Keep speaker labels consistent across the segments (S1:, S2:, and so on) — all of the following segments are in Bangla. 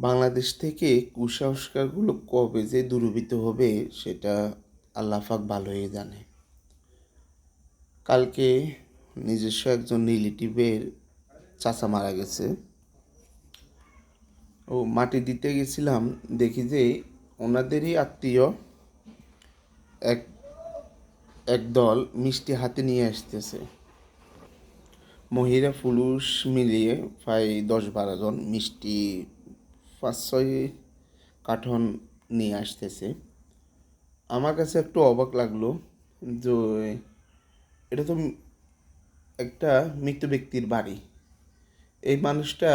S1: বাংলাদেশ থেকে কুসংস্কারগুলো কবে যে দূরীভূত হবে সেটা আল্লাহ পাক ভালোই জানে। কালকে নিজস্ব একজন রিলেটিভের চাচা মারা গেছে। ও মাটি দিতে গেছিলাম, দেখি যে ওনাদেরই আত্মীয় এক এক দল মিষ্টি হাতে নিয়ে আসতেছে। মহিলা পুরুষ মিলিয়ে প্রায় দশ বারো জন মিষ্টি পাঁচ ছয় কার্টন নিয়ে আসতেছে। আমার কাছে একটু অবাক লাগল যে এটা তো একটা মৃত ব্যক্তির বাড়ি। এই মানুষটা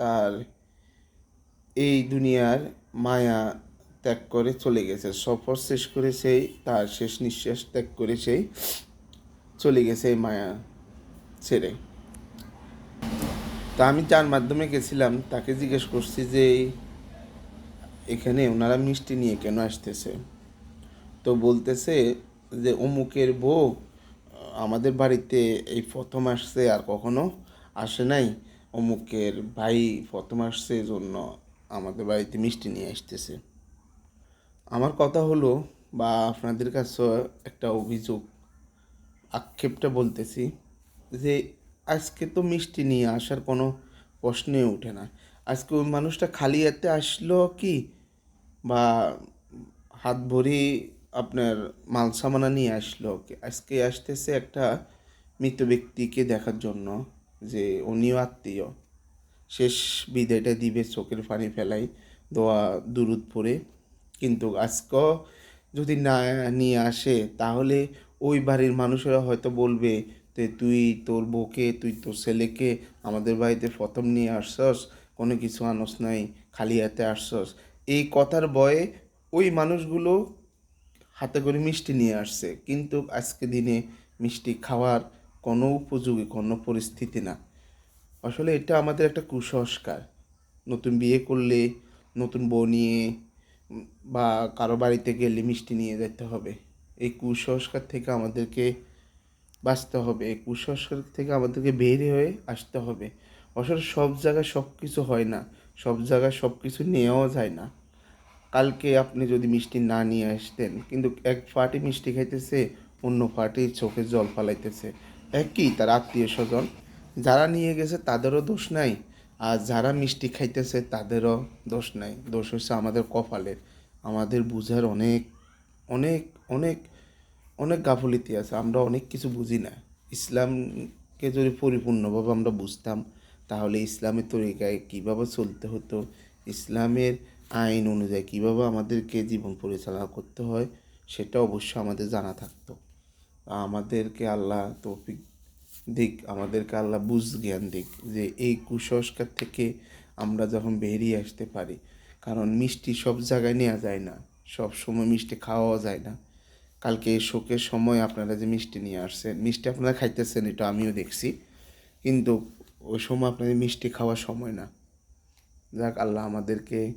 S1: তার এই দুনিয়ার মায়া ত্যাগ করে চলে গেছে। সফর শেষ করে সেই, তার শেষ নিঃশ্বাস ত্যাগ করে সেই চলে গেছে এই মায়া ছেড়ে। তা আমি যার মাধ্যমে গেছিলাম, তাকে জিজ্ঞেস করছি যে, এখানে ওনারা মিষ্টি নিয়ে কেন আসতেছে? তো বলতেছে যে, অমুকের বউ, আমাদের বাড়িতে এই প্রথম আসছে আর কখনো আসে নাই। অমুকের ভাই প্রথম আসছে জন্য আমাদের বাড়িতে মিষ্টি নিয়ে আসতেছে। আমার কথা হলো, বা আপনাদের কাছে একটা অভিযোগ, আক্ষেপটা বলতেছি যে আজকে তো মিষ্টি নিয়ে আসার কোনো প্রশ্নই ওঠে না। আজকে ওই মানুষটা খালি হাতে আসলো কি? বা হাত ভরি আপনার মাল সামানা নিয়ে আসলো কি আজকে আসতেছে একটা মৃত ব্যক্তিকে দেখার জন্য যে উনিও আত্মীয়। শেষ বিদায়টা দিবে চোখের পানি ফেলাই, দোয়া, দুরুদ পড়ে। কিন্তু আজকেও যদি না নিয়ে আসে, তাহলে ওই বাড়ির মানুষেরা হয়তো বলবে যে তুই তোর বউকে, তুই তোর ছেলেকে আমাদের বাড়িতে প্রথম নিয়ে আসছস, কোনো কিছু আনস নাই, খালি হাতে আসছস। এই কথার ভয়ে ওই মানুষগুলো হাতে করে মিষ্টি নিয়ে আসছে। কিন্তু আজকে দিনে মিষ্টি খাওয়ার কোনো উপযোগী, কোনো পরিস্থিতি না। আসলে এটা আমাদের একটা কুসংস্কার। নতুন বিয়ে করলে, নতুন বউ নিয়ে বা কারও বাড়িতে গেলে মিষ্টি নিয়ে যেতে হবে। এই কুসংস্কার থেকে আমাদেরকে বাঁচতে হবে, এই কুসংস্কার থেকে আমাদেরকে বের হয়ে আসতে হবে। আসলে সব জায়গায় সব কিছু হয় না, সব জায়গায় সব কিছু নেওয়াও যায় না। কালকে আপনি যদি মিষ্টি না নিয়ে আসতেন, কিন্তু এক পার্টি মিষ্টি খাইতেছে, অন্য পার্টি চোখে জল ফালাইতেছে। একই তার আত্মীয় স্বজন, যারা নিয়ে গেছে তাদেরও দোষ নাই, আর যারা মিষ্টি খাইতেছে তাদেরও দোষ নাই। দোষ হচ্ছে আমাদের কপালের, আমাদের বুঝার অনেক অনেক অনেক অনেক গাফলিতি আছে, আমরা অনেক কিছু বুঝি না। ইসলামকে যদি পরিপূর্ণভাবে আমরা বুঝতাম, তাহলে ইসলামের তরিকায় কীভাবে চলতে হতো, ইসলামের আইন অনুযায়ী কীভাবে আমাদেরকে জীবন পরিচালনা করতে হয়, সেটা অবশ্যই আমাদের জানা থাকতো। আমাদেরকে আল্লাহ তৌফিক দিক, আমাদেরকে আল্লাহ বুঝ জ্ঞান দিক যে এই কুসংস্কার থেকে আমরা যখন বেরিয়ে আসতে পারি, কারণ মিষ্টি সব জায়গায় নেওয়া যায় না। সব সময় মিষ্টি খাওয়াও যায় না। কালকে শোকের সময় আপনারা যে মিষ্টি নিয়ে আসছেন, মিষ্টি আপনারা খাইতেছেন এটা আমিও দেখছি। কিন্তু ওই সময় আপনাদের মিষ্টি খাওয়ার সময় না। যাক, আল্লাহ আমাদেরকে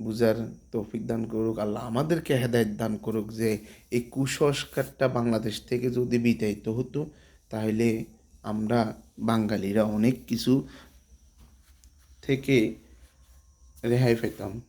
S1: বুঝার তৌফিক দান করুক, আল্লাহ আমাদেরকে হেদায়ত দান করুক যে এই কুসংস্কারটা বাংলাদেশ থেকে যদি বিতাড়িত হতো, তাহলে আমরা বাঙালিরা অনেক কিছু থেকে রেহাই পেতাম।